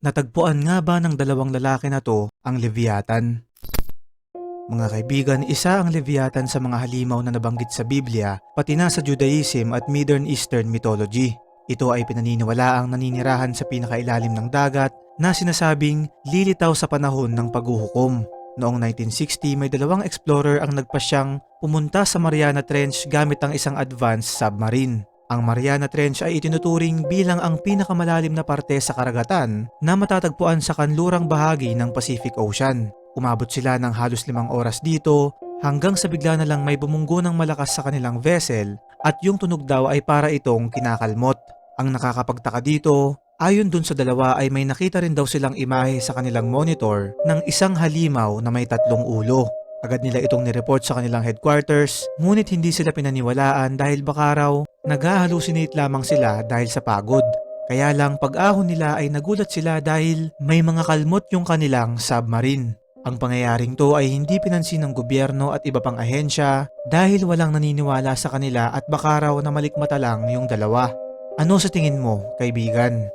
Natagpuan nga ba ng dalawang lalaki na to ang Leviathan? Mga kaibigan, isa ang Leviathan sa mga halimaw na nabanggit sa Biblia, pati na sa Judaism at Middle Eastern mythology. Ito ay pinaniniwalaang naninirahan sa pinakailalim ng dagat na sinasabing lilitaw sa panahon ng paghuhukom. Noong 1960, may dalawang explorer ang nagpasyang pumunta sa Mariana Trench gamit ang isang advanced submarine. Ang Mariana Trench ay itinuturing bilang ang pinakamalalim na parte sa karagatan na matatagpuan sa kanlurang bahagi ng Pacific Ocean. Umabot sila ng halos limang oras dito hanggang sa bigla na lang may bumunggo ng malakas sa kanilang vessel at yung tunog daw ay para itong kinakalmot. Ang nakakapagtaka dito, ayon dun sa dalawa ay may nakita rin daw silang imahe sa kanilang monitor ng isang halimaw na may tatlong ulo. Agad nila itong nireport sa kanilang headquarters, ngunit hindi sila pinaniwalaan dahil baka raw nag-hallucinate lamang sila dahil sa pagod. Kaya lang pag-ahon nila ay nagulat sila dahil may mga kalmot yung kanilang submarine. Ang pangyayaring to ay hindi pinansin ng gobyerno at iba pang ahensya dahil walang naniniwala sa kanila at baka raw na malikmata lang yung dalawa. Ano sa tingin mo, kaibigan?